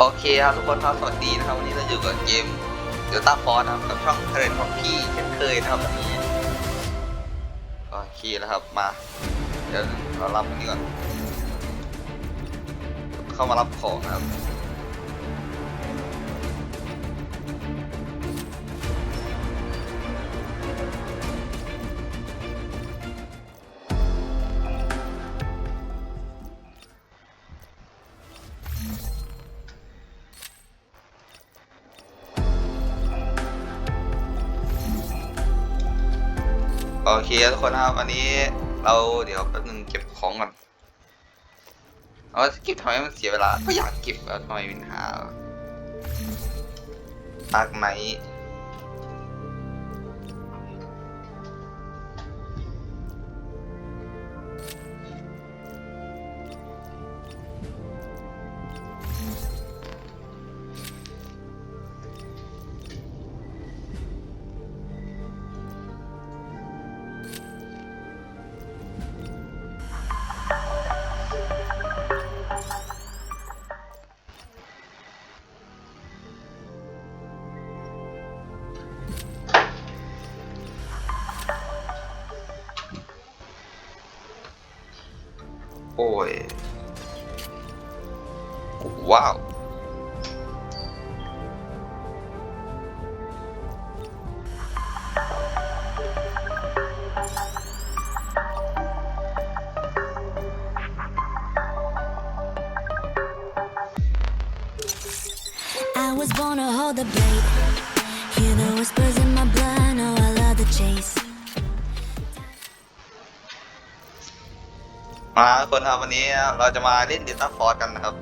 โอเคครับทุกคนครับสวัสดีนะครับ วันนี้เราอยู่กับเกมเดลต้าฟอร์นะครับกับช่องเทรนของพี่เช่นเคยนะครับวันนี้โอเคแล้วครับมา เดี๋ยวเรารับอันนี้ก่อนเข้ามารับของนะครับ โอเคทุกคนนะครับวันนี้เราเดี๋ยวแป๊บนึงเก็บของก่อนเอาเก็บทำไมมันเสียเวลาก็อยากเก็บแล้วทำไมมีปัญหาตากไหน โอ้ ครับ วันนี้เราจะมาเล่นเดต้าฟอร์กันนะครับ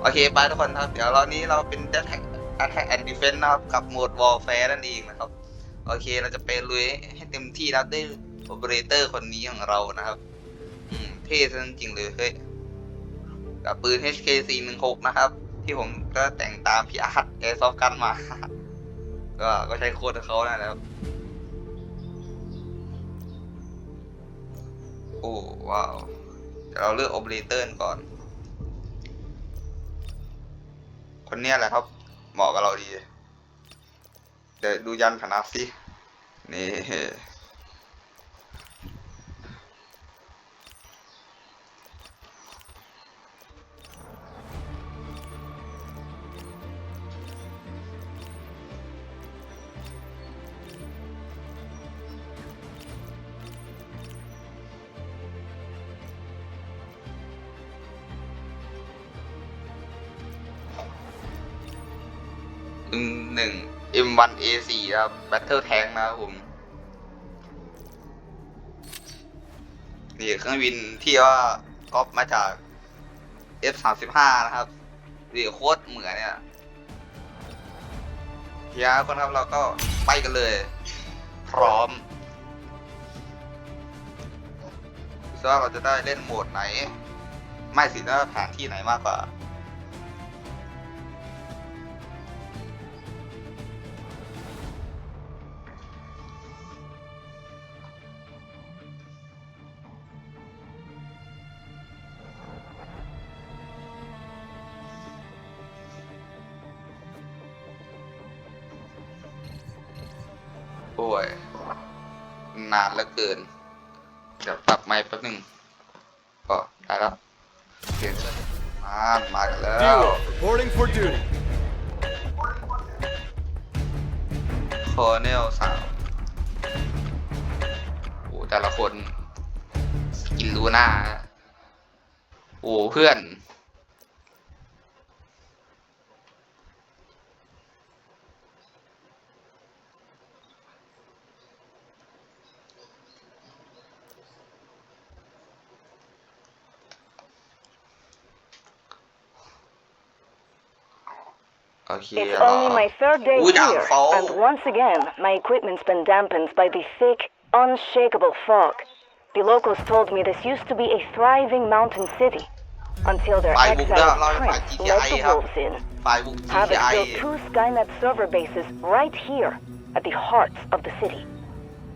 โอเคไปทุกคนครับ เดี๋ยวเรานี้เราเป็น Attack Attack and Defense นะครับ กับโหมด Warfare นั่นเองนะครับ โอเคเราจะไปลุยให้เต็มที่นะครับด้วยโอเปอเรเตอร์คนนี้ของเรานะครับ อืมเท่จริงเลยเฮ้ยกับปืน HK 416นะครับ ที่ผมก็แต่งตามพี่อาร์ตแอร์ซอฟกันมา ก็ก็ใช้โค้ดของเขานะครับโอ้ว้าว เราเลือกโอเปอเรเตอร์ก่อน คนเนี้ยแหละครับ เหมาะกับเราดี เดี๋ยวดูยันพนักสิ นี่ หนึ่ง M1A4 ครับ Battle Tank นะครับผม นี่เครื่องบินที่ว่าก๊อปมาจาก F35 นะครับนี่โคตรเหมือนเนี่ยเฮียคนครับเราก็ไปกันเลย พร้อมว่าเราจะได้เล่นโหมดไหน ไม่สินะแผนที่ไหนมากกว่า เหลือเกิน เดี๋ยวปรับไมค์แป๊บหนึงก็ได้แล้วเปลี่ยนมามากันแล้ว Zero, reporting for duty. โคเนลสาวโอ้แต่ละคน สกินลูน่าโอ้เพื่อน here. It's only my third day here, and once again, my equipment's been dampened by the thick, unshakable fog. The locals told me this used to be a thriving mountain city, until their exiled prince led the wolves in. Havoc built two Skynet server bases right here, at the heart of the city.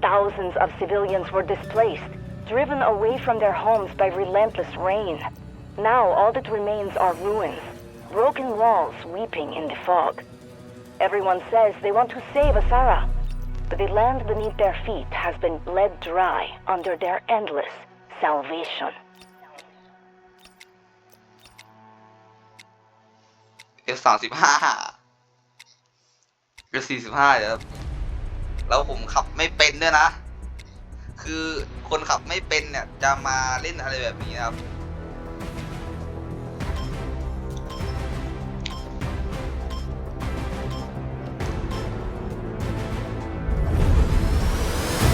Thousands of civilians were displaced, driven away from their homes by relentless rain. Now all that remains are ruins. Broken walls weeping in the fog. Everyone says they want to save Asara, but the land beneath their feet has been bled dry under their endless salvation. F สามสิบห้า F สี่สิบห้าเดี๋ยวครับแล้วผมขับไม่เป็นด้วยนะ คือคนขับไม่เป็นเนี่ยจะมาเล่นอะไรแบบนี้นะครับ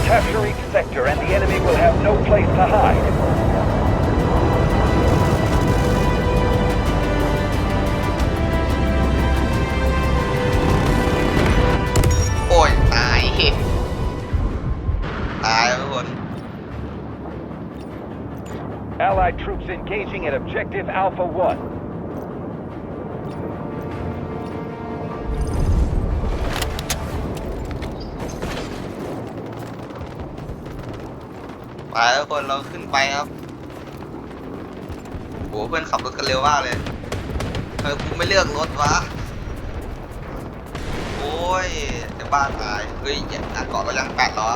Capture each sector and the enemy will have no place to hide. โอ้ยตายตายทุกคน Allied troops engaging at Objective Alpha 1. ไปทุกคนเราขึ้นไปครับโหเพื่อนขับรถกันเร็วมากเลยทำไมกูไม่เลือกรถวะ โอ้ยจะบ้าตาย เฮ้ยอย่าเกาะเรายังแปดล้อ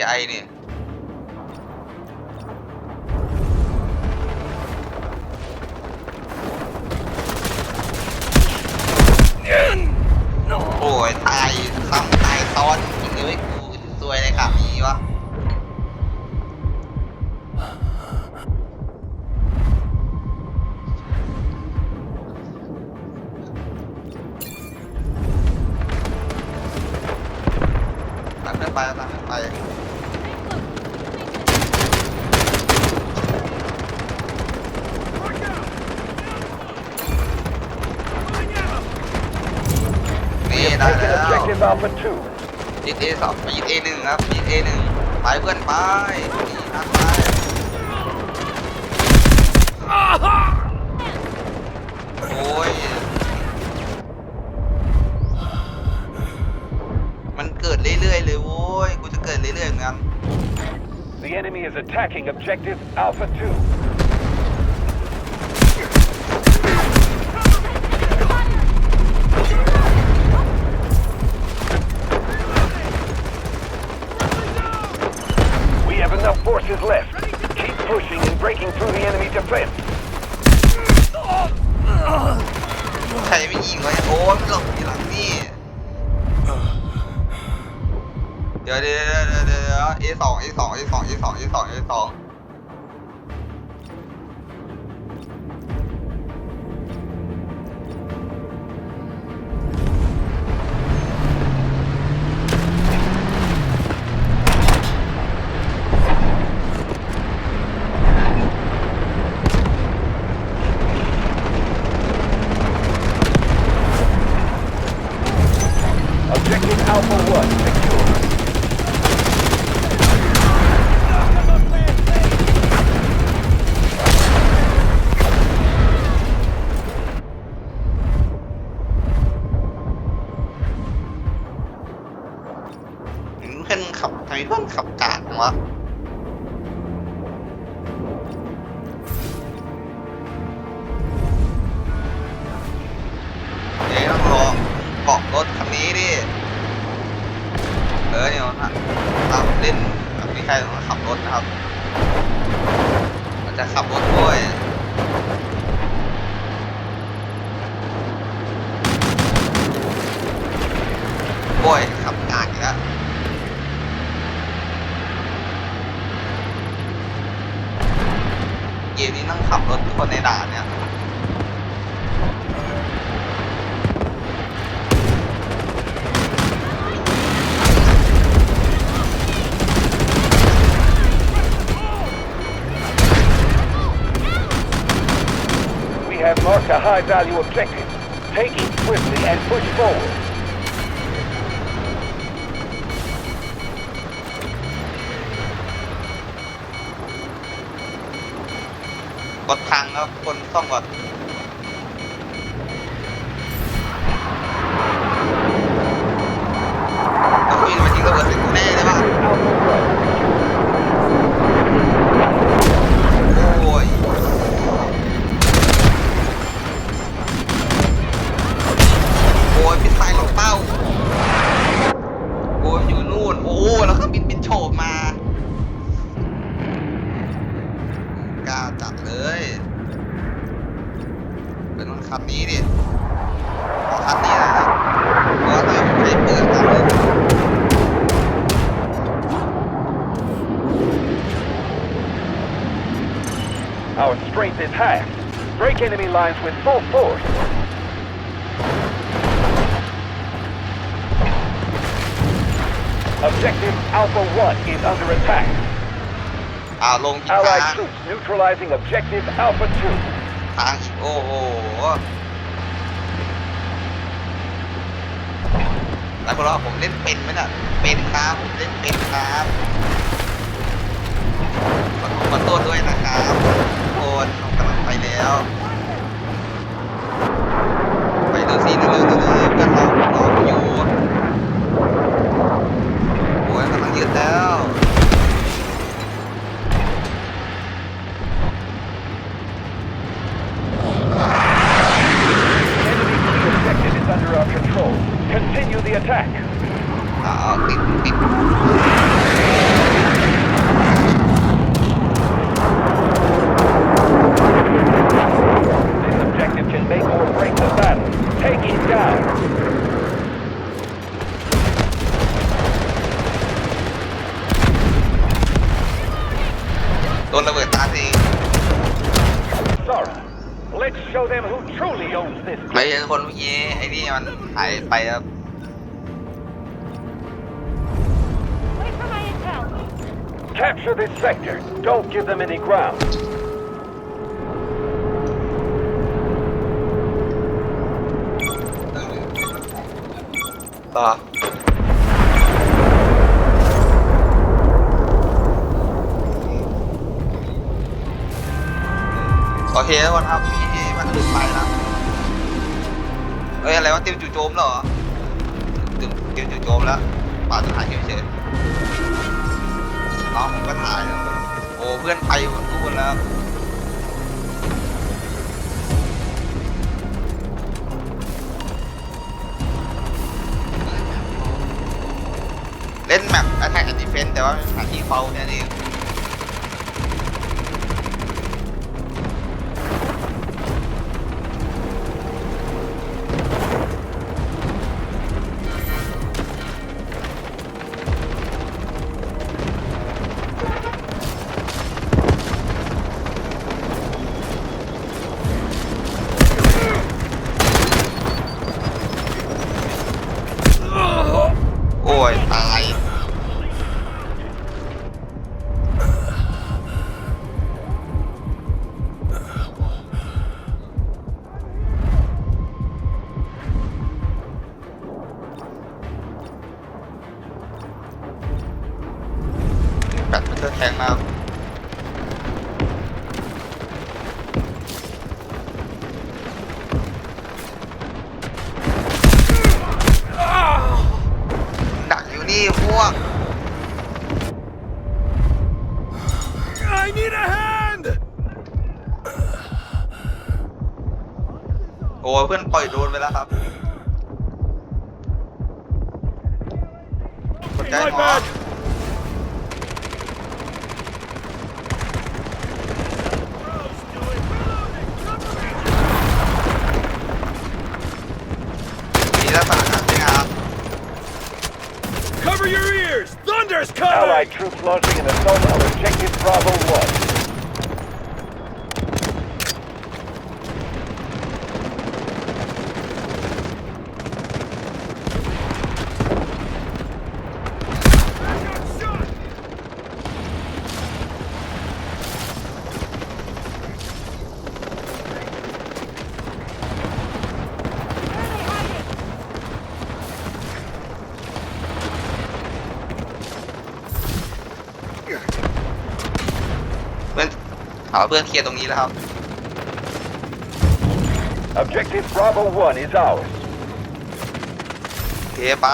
เราเป็น GTI นี่โอ้ยตายซ้ำตายซ้อนจริงเลยกูซวยในข่าวนี้วะตามกันไปตามกันไปนี่ We ได้ have แล้ taken ว Objective Alpha 2. ยิดเอสองยิดเอหนึ่งครับยิดเอหนึ่งไปเพื่อนไปนี่นัดไปโอ้ยมันเกิดเรื่อยๆเลยโว้ยกูจะเกิดเรื่อยๆเหมือนกัน The enemy is attacking Objective Alpha 2. แบบนี้ใครขับรถนะครับ มันจะขับรถด้วยโอ้ยขับกากอีกแล้วเกมนี้นั่งขับรถทุกคนในด่านเนี่ย to high-value objective. Take it swiftly and push forward. กดทางครับคนต้องกด เป็นคันนี้ดิเอาคันนี้นะเพราะว่าเราไม่ได้เปิดกันเลย Our strength is half. Break enemy lines with full force. Objective Alpha 1 is under attack. อ่าลงอีกทาง Allied troops neutralizing Objective Alpha 2. ทางโอ้โหแล้วพวกเราผมเล่นเป็นไหมน่ะ เป็นครับผมเล่นเป็นครับขอขอโทษด้วยนะครับทุกคนผมกำลังไปแล้ว ไปเร็วสิเร็วๆเร็วๆเพื่อนเราเราอยู่โอ้ยกำลังยืดแล้ว Enemy key objective is under our control. Continue the attack. อ่าติดติด This objective can make or break the battle. Take it down. โดนระเบิดตาสิ Zara, let's show them who truly owns this. ไม่ใช่คนเมื่อกี้ไอ้นี่มันหายไปครับ Wait for เคทุกคนครับนี่มันขึ้นไปแล้วเอ้ยอะไรวะเตรียมจู่โจมเหรอเตรียมเตรียมจู่โจมแล้วป่าจะถ่ายเฉยๆน้องผมก็ถ่ายแล้วโอ้เพื่อนไปหมดทุกคนแล้วเล่นแมป Attack and Defense แต่ว่าเป็นสถานที่เฝ้าเนี่ยเเพื่อนปล่อยโดรนไปแล้วครับกดใจหมอมีหน้าต่างอะพี่ครับ Cover your ears! Thunder's coming! Allied troops launching an assault on Objective Bravo 1. เพื่อน หาเพื่อนเคลียร์ตรงนี้แล้วครับ Objective Bravo 1 is ours. เคลียร์ไป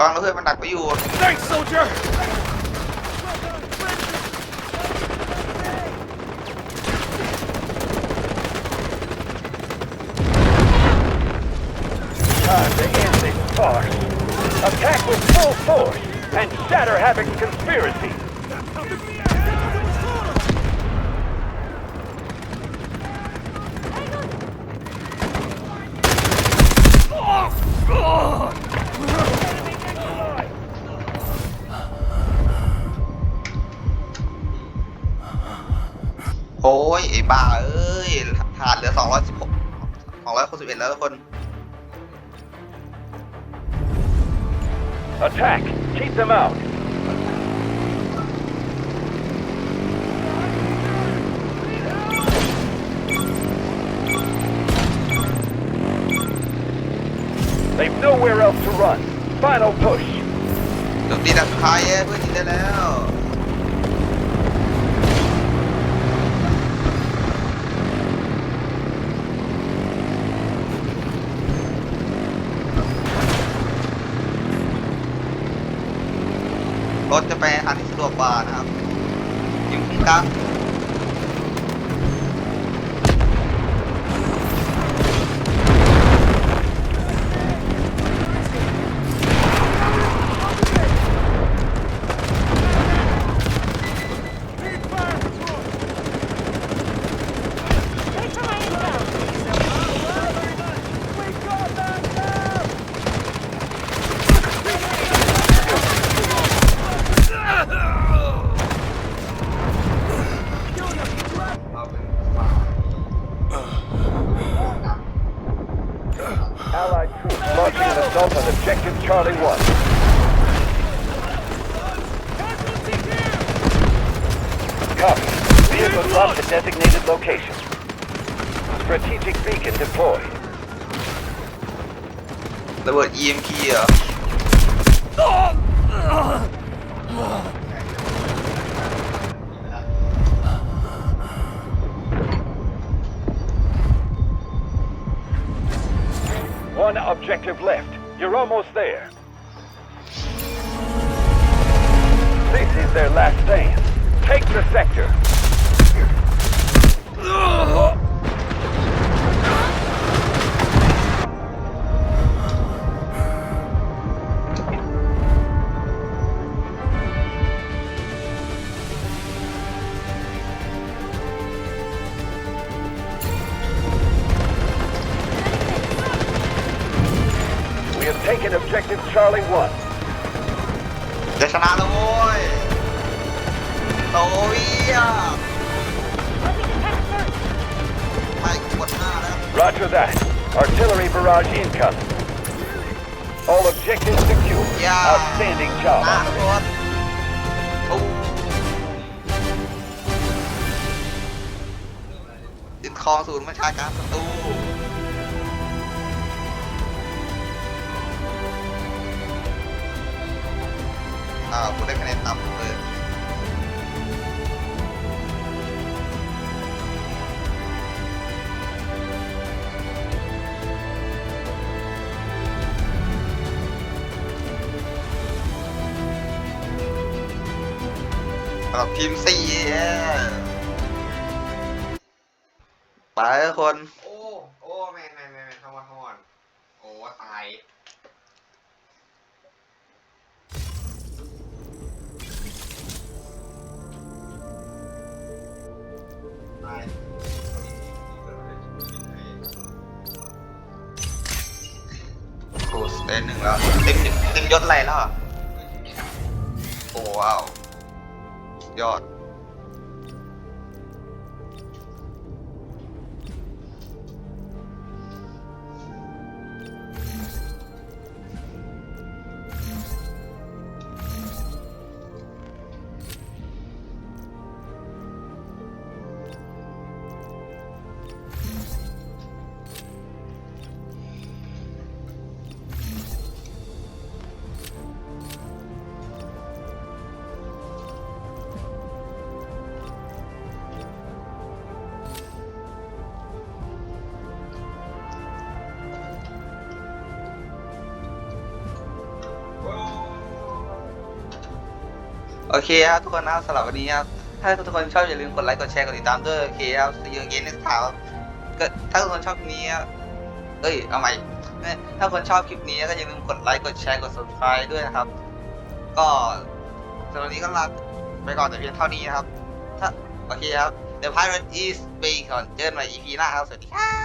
ลองแล้วเพื่อนมันดักไปอยู่ Thanks, soldier! โอ้ยไอ้บ้าเอ้ยฐานเหลือ216 261แล้วทุกคน Attack! Keep them out! They've nowhere else to run. Final push. เดี๋ยวตีดักสุดท้ายเพื่อนยิงได้แล้ว รถจะไปอันที่สะดวกกว่านะครับยิงคุ้มกลาง Vehicle dropped to designated location. Strategic beacon deployed. ระเบิด EMP เหรอ One objective left. You're almost there. This is their last stand. Take the sector. We have taken objective Charlie 1. จะชนะแล้วโว้ยโตเวีย Roger that. Artillery barrage incoming. All objectives secure. Yeah. Outstanding job. หน้า Officer. รถโอ้ติดคลองศูนย์บัญชาการศัตรูอ้าวคุณได้คะแนนต่ำเลย ทีมสี่ตายกคน โอ้ โอ้แม่แม่แม่แม่เข้ามาเข้ามโอ้ ตาย ตายโอ้สเตนหนึ่งแล้วเต็มเต็มยศอะไรแล้วโอ้ว้าว ยอด โอเคครับทุกคนนะสำหรับวันนี้ครับถ้าทุกคนชอบอย่าลืมกดไลค์กดแชร์กดติดตามด้วยโอเคครับ see you again next time ครับก็ถ้าทุกคนชอบคลิปนี้เอ้ยเอาใหม่ถ้าคนชอบคลิปนี้ก็อย่าลืมกดไลค์กดแชร์กด subscribe ด้วยนะครับ ก็สำหรับวันนี้ก็ลาไปก่อนแต่เพียงเท่านี้นะครับถ้าโอเคครับ The Pirate is Back ก่อนเจอกันใหม่ EP หน้าครับ สวัสดีครับ